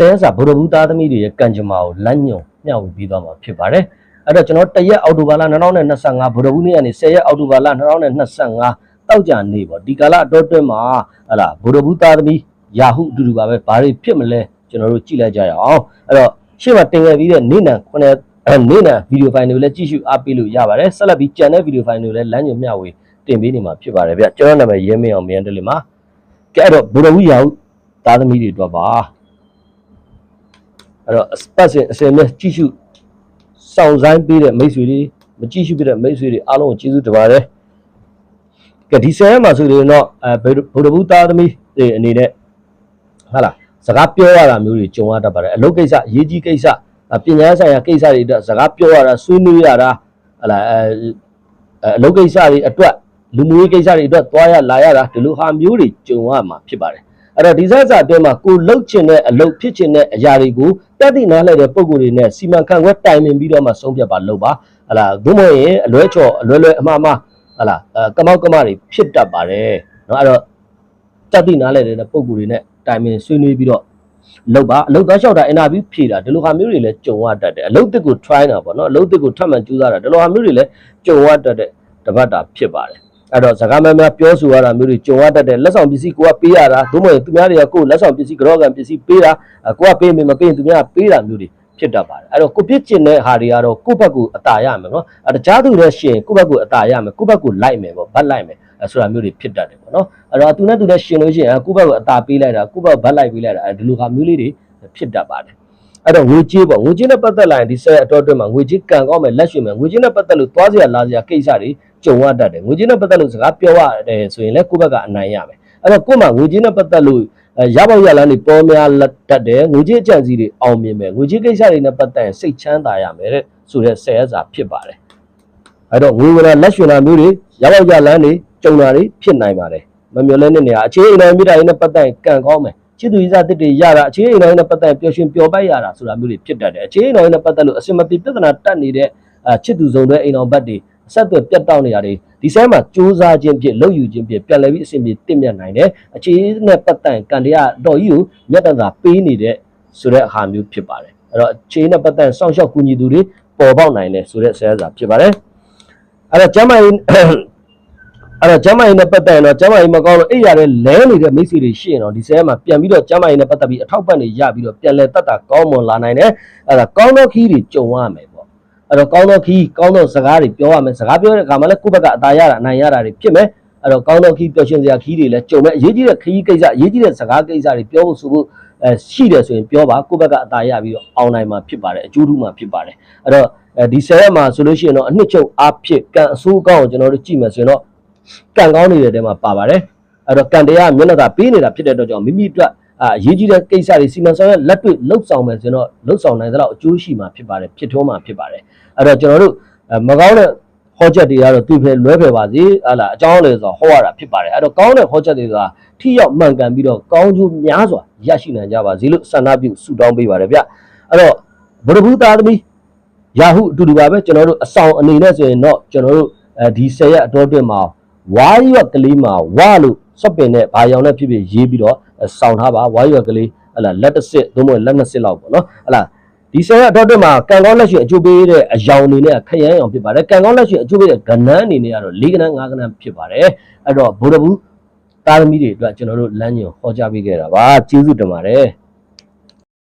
တဲစာဗုဒ္ဓဘူးသားသမီးတွေရဲ့ကံကြမ္မာကိုလမ်းညွန်မျှဝေပေးသွားမှာဖြစ်ပါတယ်အဲ့တော့ကျွန်တော်တရက်အောက်တိုဘာလ2025ဗုဒ္ဓဘူးနေ့ကနေ10ရက်အောက်တိုဘာလ2025တောက်ကြနေပေါ့ဒီကာလအတော်အတွင်းမှာဟလာဗုဒ္ဓဘူးသားသမီးယာဟုအတူတူပါပဲဘာတွေဖြစ်မလဲကျွန်တော်တို့ကြည့်လိုက်ကြရအောင်အဲ့တော့ရှေ့မှာတင်ခဲ့ပြီးတဲ့နေ့နံခုနှစ်နေ့နံဗီဒီယိုဖိုင်တွေကိုလည်းကြည့်ရှုအားပေးလို့ရပါတယ်ဆက်လက်ပြီးကြံတဲ့ဗီဒီယိုဖိုင်တွေကိုလည်းလမ်းညွန်မျှဝေတင်ပေးနေမှာဖြစ်ပါတယ်ဗျကျွန်တော်နာမည်ရဲမင်းအောင်မြန်တယ်လေမှာကဲအဲ့တော့ဗုဒ္ဓဘူးယာဟုသားသမီးတွေအတွက်ပါ အဲ့တော့ space အစင်နဲ့ကြည့်ရှုစောင့်ဆိုင်ပေးတဲ့မိတ်ဆွေတွေမကြည့်ရှုပေးတဲ့မိတ်ဆွေတွေအားလုံးကိုကျေးဇူးတင်ပါတယ်ကဲဒီဆယ်ရက်မှာဆိုရင်တော့အဲဗုဒ္ဓဘူးသားသမီးတွေအနေနဲ့ဟာလားစကားပြောရတာမျိုးတွေကြုံရတတ်ပါတယ်အလုပ်ကိစ္စအရေးကြီးကိစ္စအပညာဆိုင်ရာကိစ္စတွေအတွက်စကားပြောရတာဆွေးနွေးရတာဟာလားအဲအဲအလုပ်ကိစ္စတွေအတွက်လူမှုရေးကိစ္စတွေအတွက်သွားရလာရတာဒီလိုဟာမျိုးတွေကြုံရမှာဖြစ်ပါတယ် အဲ့တော့ဒီဆက်စာအတွင်းမှာကိုလှုပ်ချင်တဲ့အလုပ်ဖြစ်ချင်တဲ့အရာတွေကိုတက်တည်နားလှည့်တဲ့ပုံကိုယ်တွေနဲ့စီမံခန့်ခွဲတိုင်ပင်ပြီးတော့မှဆုံးဖြတ်ပါလုပ်ပါဟလာသို့မဟုတ်ရင်အလွဲချော်အလွဲလွဲအမှားမှားဟလာအဲကမောက်ကမတွေဖြစ်တတ်ပါတယ်เนาะအဲ့တော့တက်တည်နားလှည့်တဲ့ပုံကိုယ်တွေနဲ့တိုင်ပင်ဆွေးနွေးပြီးတော့လုပ်ပါအလုပ်သားလျှောက်တာအင်တာဗျူးဖြေတာဒီလိုဟာမျိုးတွေလည်းကြုံရတတ်တယ်အလုပ်တစ်ကို try တာပေါ့နော်အလုပ်တစ်ကိုထပ်မံကြိုးစားတာဒီလိုဟာမျိုးတွေလည်းကြုံရတတ်တဲ့တပတ်တာဖြစ်ပါတယ် အဲ့တော့စကားများများပြောဆိုရတာမျိုးတွေကြုံရတတ်တယ်လက်ဆောင်ပစ္စည်းကိုကပေးရတာသို့မဟုတ်သူများတွေကကိုယ်လက်ဆောင်ပစ္စည်းကြောကံပစ္စည်းပေးတာအဲကိုကပေးမယ်မပေးရင်သူများကပေးတာမျိုးတွေဖြစ်တတ်ပါတယ်အဲ့တော့ကိုပြစ်ကျင်တဲ့ဟာတွေကတော့ကိုယ့်ဘက်ကိုအတာရမယ်နော်အဲတခြားသူတွေရှင်ကိုယ့်ဘက်ကိုအတာရမယ်ကိုယ့်ဘက်ကိုလိုက်မယ်ပေါ့ဗတ်လိုက်မယ်အဲဆိုတာမျိုးတွေဖြစ်တတ်တယ်ပေါ့နော်အဲ့တော့သူနဲ့သူနဲ့ရှင်လို့ရှိရင်အဲကိုယ့်ဘက်ကိုအတာပေးလိုက်တာကိုယ့်ဘက်ဗတ်လိုက်ပေးလိုက်တာအဲဒီလိုဟာမျိုးလေးတွေဖြစ်တတ်ပါတယ်အဲ့တော့ငွေကြေးပေါ့ငွေကြေးနဲ့ပတ်သက်လာရင်ဒီဆက်အတော်အတွင်းမှာငွေကြေးကံကောင်းမယ်လက်ရွှေမယ်ငွေကြေးနဲ့ပတ်သက်လို့သွားစရာလာစရာကိစ္စတွေ ကြုံရတတ်တယ်ငွေကြေးနဲ့ပတ်သက်လို့စကားပြောရတယ်ဆိုရင်လည်းကိုယ့်ဘက်ကအနိုင်ရမယ်အဲ့တော့ကိုယ်မှာငွေကြေးနဲ့ပတ်သက်လို့အဲရပေါက်ရလန်းတွေပေါ်များလက်တတ်တယ်ငွေကြေးအကြံစီတွေအောင်မြင်မယ်ငွေကြေးကိစ္စတွေနဲ့ပတ်သက်ရင်စိတ်ချမ်းသာရမယ်တဲ့ဆိုတဲ့ဆယ်ရက်စာဖြစ်ပါတယ်အဲ့တော့ငွေဝရလက်ရွှေနာမျိုးတွေရပေါက်ရလန်းတွေကြုံတာတွေဖြစ်နိုင်ပါတယ်မမျော်လင့်တဲ့နေရာအခြေအနေနဲ့မိတာတွေနဲ့ပတ်သက်ရင်ကံကောင်းမယ်ချစ်သူရေးစားတစ်တွေရတာအခြေအနေတိုင်းနဲ့ပတ်သက်ပျော်ရွှင်ပျော်ပိုက်ရတာဆိုတာမျိုးတွေဖြစ်တတ်တယ်အခြေအနေတိုင်းနဲ့ပတ်သက်လို့အစင်မပြေပြဿနာတက်နေတဲ့အာချစ်သူဆုံးတဲ့အိမ်တော်ဘက်တွေ အဆက်အသွယ်ပြတ်တောက်နေတာတွေဒီဆဲမှာစူးစမ်းခြင်းဖြင့်လှုပ်ယူခြင်းဖြင့်ပြန်လည်ပြီးအစဉ်ပြေတင့်မြတ်နိုင်တယ်အခြေအနေနဲ့ပတ်သက်ကံတရားတော်ကြီးကိုမြတ်တန်သာပေးနေတဲ့ဆိုတဲ့အခါမျိုးဖြစ်ပါတယ်အဲ့တော့အခြေအနေနဲ့ပတ်သက်စောင့်ရှောက်ကူညီသူတွေပေါ်ပေါက်နိုင်တယ်ဆိုတဲ့ဆဲစာဖြစ်ပါတယ်အဲ့တော့ကျမ်းမာရေးအဲ့တော့ကျမ်းမာရေးနဲ့ပတ်သက်ရင်တော့ကျမ်းမာရေးမကောင်းလို့အိပ်ရတဲ့လဲနေတဲ့မိတ်ဆွေတွေရှိရင်တော့ဒီဆဲမှာပြန်ပြီးတော့ကျမ်းမာရေးနဲ့ပတ်သက်ပြီးအထောက်ပံ့တွေရပြီးတော့ပြန်လဲတက်တာကောင်းမွန်လာနိုင်တယ်အဲ့ဒါကောင်းသောခီးတွေကြုံရမယ်ပေါ့ အဲ့တော့ကောင်းသောခီးကောင်းသောစကားတွေပြောရမယ်စကားပြောတဲ့အခါမှာလည်းကိုယ့်ဘက်ကအသာရတာအနိုင်ရတာတွေဖြစ်မယ်အဲ့တော့ကောင်းသောခီးပျော်ရွှင်စရာခီးတွေလည်းကြုံမယ်အရေးကြီးတဲ့ခီးကိစ္စအရေးကြီးတဲ့စကားကိစ္စတွေပြောဖို့ဆိုဖို့အဲရှိတယ်ဆိုရင်ပြောပါကိုယ့်ဘက်ကအသာရပြီးတော့အောင်နိုင်မှာဖြစ်ပါတယ်အကျိုးထူးမှာဖြစ်ပါတယ်အဲ့တော့အဲဒီဆဲမှာဆိုလို့ရှိရင်တော့အနှစ်ချုပ်အားဖြင့်ကံအဆိုးအကောင်းကိုကျွန်တော်တို့ကြည့်မယ်ဆိုရင်တော့ကံကောင်းနေတဲ့တဲမှာပါပါတယ်အဲ့တော့ကံတရားမျက်နှာသာပေးနေတာဖြစ်တဲ့အတွက်ကြောင့်မိမိအတွက် အာအရေးကြီးတဲ့ကိစ္စတွေစီမံဆောင်ရွက်လက်တွေ့လှုပ်ဆောင်မယ်ဆိုရင်တော့လှုပ်ဆောင်နိုင်သလောက်အကျိုးရှိမှာဖြစ်ပါတယ်ဖြစ်ထွန်းမှာဖြစ်ပါတယ်အဲ့တော့ကျွန်တော်တို့အဲမကောင်းတဲ့ဟောချက်တွေကတော့သူ့ဖယ်လွဲဖယ်ပါစေဟာလားအကြောင်းလည်းဆိုတော့ဟောရတာဖြစ်ပါတယ်အဲ့တော့ကောင်းတဲ့ဟောချက်တွေဆိုတာထိရောက်မှန်ကန်ပြီးတော့ကောင်းကျိုးများစွာရရှိနိုင်ကြပါစေလို့ဆန္ဒပြုဆုတောင်းပေးပါတယ်ဗျအဲ့တော့ဗုဒ္ဓဘူးသားသမီးယာဟုအတူတူပါပဲကျွန်တော်တို့အဆောင်အနေနဲ့ဆိုရင်တော့ကျွန်တော်တို့အဲဒီ10ရက်အတော်အတွင်းမှာဝါရွက်ကလေးမှာဝါလို့ စော့ပင်နဲ့ဘာရောင်နဲ့ဖြစ်ဖြစ်ရေးပြီးတော့စောင်းထားပါဝါရွက်ကလေးဟလာလက်တစ်စစ်သို့မဟုတ်လက်နှစ်စစ်လောက်ပေါ့နော်ဟလာဒီဆယ်ရက်တော့တက်မှာကံကောင်းလက်ရှိအကျိုးပေးတဲ့အယောင်အနေနဲ့ခရမ်းအောင်ဖြစ်ပါတယ်ကံကောင်းလက်ရှိအကျိုးပေးတဲ့ကဏ္ဍအနေနဲ့ကတော့၄ကဏ္ဍ၅ကဏ္ဍဖြစ်ပါတယ်အဲ့တော့ဘုရားဘူးတာသမီတွေအတွက်ကျွန်တော်တို့လမ်းညွှန်ဟောကြားပေးခဲ့တာပါကျေးဇူးတင်ပါတယ်